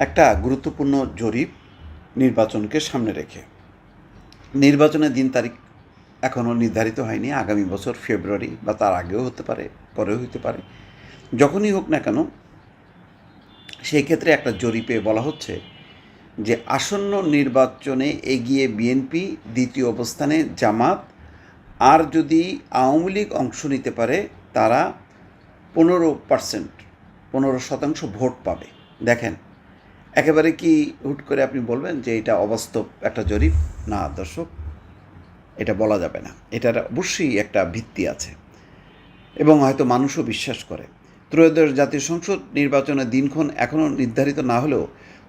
একটা গুরুত্বপূর্ণ জরিপ নির্বাচনকে সামনে রেখে। নির্বাচনের দিন তারিখ এখনও নির্ধারিত হয়নি, আগামী বছর ফেব্রুয়ারি বা তার আগেও হতে পারে, পরেও হতে পারে। যখনই হোক না কেন, সেই ক্ষেত্রে একটা জরিপে বলা হচ্ছে যে আসন্ন নির্বাচনে এগিয়ে বিএনপি দ্বিতীয় অবস্থানে জামাত, আর যদি আওয়ামী লীগ অংশ নিতে পারে, তারা পনেরো পার্সেন্ট, পনেরো শতাংশ ভোট পাবে। দেখেন একেবারে কি হুট করে আপনি বলবেন যে এটা অবাস্তব একটা জরিপ? না দর্শক, এটা বলা যাবে না। এটার অবশ্যই একটা ভিত্তি আছে। এবং হয়তো মানুষও বিশ্বাস করে। ত্রয়োদশ জাতীয় সংসদ নির্বাচনের দিনক্ষণ এখনও নির্ধারিত না হলেও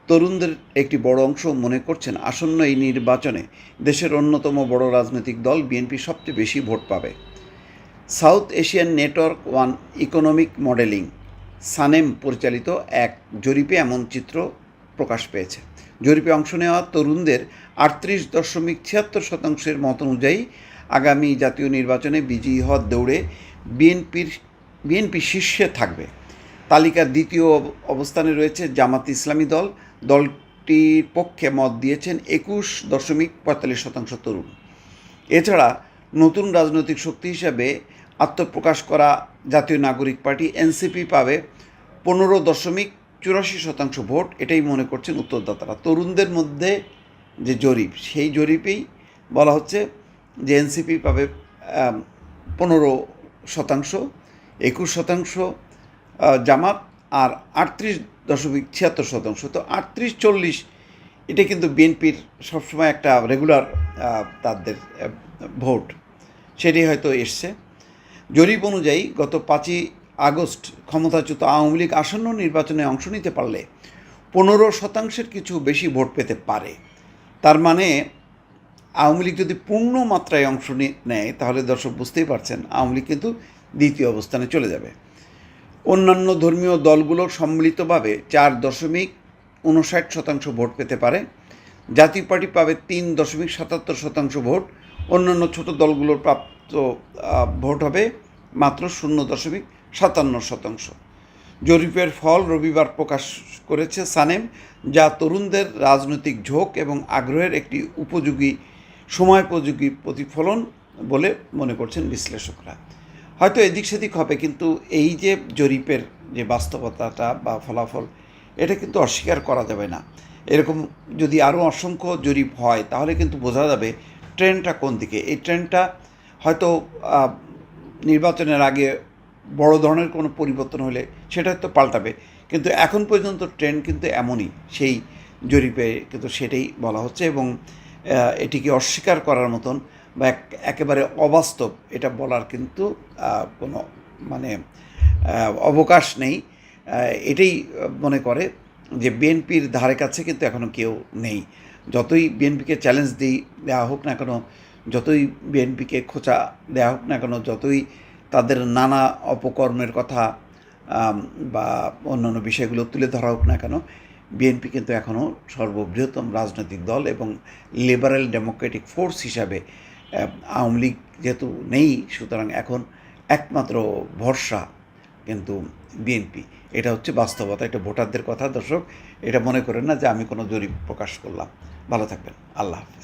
তরুণদের একটি বড় অংশ মনে করছেন আসন্ন এই নির্বাচনে দেশের অন্যতম বড় রাজনৈতিক দল বিএনপি সবচেয়ে বেশি ভোট পাবে। South Asian Network on Economic Modeling, SANEM পরিচালিত এক জরিপে এমন চিত্র প্রকাশ পেয়েছে। জরিপে অংশ নেওয়া তরুণদের আটত্রিশ দশমিক ছিয়াত্তর শতাংশের মত অনুযায়ী আগামী জাতীয় নির্বাচনে বিজয়ী হওয়ার দৌড়ে বিএনপির বিএনপি শীর্ষে থাকবে। তালিকার দ্বিতীয় অবস্থানে রয়েছে জামাত ইসলামী দল। দলটির পক্ষে মত দিয়েছেন একুশ দশমিক পঁয়তাল্লিশ শতাংশ তরুণ। এছাড়া নতুন রাজনৈতিক শক্তি হিসাবে আত্মপ্রকাশ করা জাতীয় নাগরিক পার্টি এনসিপি পাবে পনেরো দশমিক চুরাশি শতাংশ ভোট এটাই মনে করছেন উত্তরদাতারা। তরুণদের মধ্যে যে জরিপ, সেই জরিপেই বলা হচ্ছে যে এনসিপি পাবে পনেরো শতাংশ, একুশ শতাংশ জামাত আর আটত্রিশ দশমিক ছিয়াত্তর শতাংশ। তো আটত্রিশ চল্লিশ, এটা কিন্তু বিএনপির সবসময় একটা রেগুলার তাদের ভোট। সেটি হয়তো এসছে। জরিপ অনুযায়ী গত পাঁচই আগস্ট ক্ষমতাচ্যুত আওয়ামী লীগ আসন্ন নির্বাচনে অংশ নিতে পারলে পনেরো শতাংশের কিছু বেশি ভোট পেতে পারে। তার মানে আওয়ামী লীগ যদি পূর্ণ মাত্রায় অংশ নেয়, তাহলে দর্শক বুঝতেই পারছেন আওয়ামী লীগ কিন্তু দ্বিতীয় অবস্থানে চলে যাবে। অন্যান্য ধর্মীয় দলগুলো সম্মিলিতভাবে চার দশমিক উনষাট শতাংশ ভোট পেতে পারে। জাতীয় পার্টি পাবে তিন দশমিক সাতাত্তর শতাংশ ভোট। অন্যান্য ছোট দলগুলোর প্রাপ্ত ভোট হবে মাত্র শূন্য দশমিক সাতান্ন শতাংশ। জরিপের ফল রবিবার প্রকাশ করেছে সানেম, যা তরুণদের রাজনৈতিক ঝোঁক এবং আগ্রহের একটি উপযোগী, সময়োপযোগী প্রতিফলন বলে মনে করছেন বিশ্লেষকরা। হয়তো এদিক সেদিক হবে, কিন্তু এই যে জরিপের যে বাস্তবতাটা বা ফলাফল, এটা কিন্তু অস্বীকার করা যাবে না। এরকম যদি আরও অসংখ্য জরিপ হয়, তাহলে কিন্তু বোঝা যাবে ট্রেনটা কোন দিকে। এই ট্রেনটা হয়তো নির্বাচনের আগে বড় ধরনের কোনো পরিবর্তন হলে সেটা তো পাল্টাবে। কিন্তু এখন পর্যন্ত ট্রেন্ড কিন্তু এমনই, সেই জরিপে কিন্তু সেটাই বলা হচ্ছে এবং এটিকে অস্বীকার করার মতন বা এক- একেবারে অবাস্তব এটা বলার কিন্তু কোনো মানে অবকাশ নেই। এটাই মনে করে যে বিএনপির ধারে কাছে কিন্তু এখনও কেউ নেই। যতই বিএনপিকে চ্যালেঞ্জ দিই দেওয়া হোক না কেন, যতই বিএনপিকে খোঁচা দেওয়া হোক না কেন, যতই তাদের নানা অপকর্মের কথা বা অন্যান্য বিষয়গুলো তুলে ধরা হোক না কেন, বিএনপি কিন্তু এখনও সর্ববৃহত্তম রাজনৈতিক দল এবং লিবারেল ডেমোক্রেটিক ফোর্স হিসাবে আওয়ামী লীগ যেহেতু নেই, সুতরাং এখন একমাত্র ভরসা কিন্তু বিএনপি। এটা হচ্ছে বাস্তবতা, এটা ভোটারদের কথা, দর্শক। এটা মনে করেন না যে আমি কোনো জরিপ প্রকাশ করলাম। ভালো থাকবেন। আল্লাহ হাফেজ।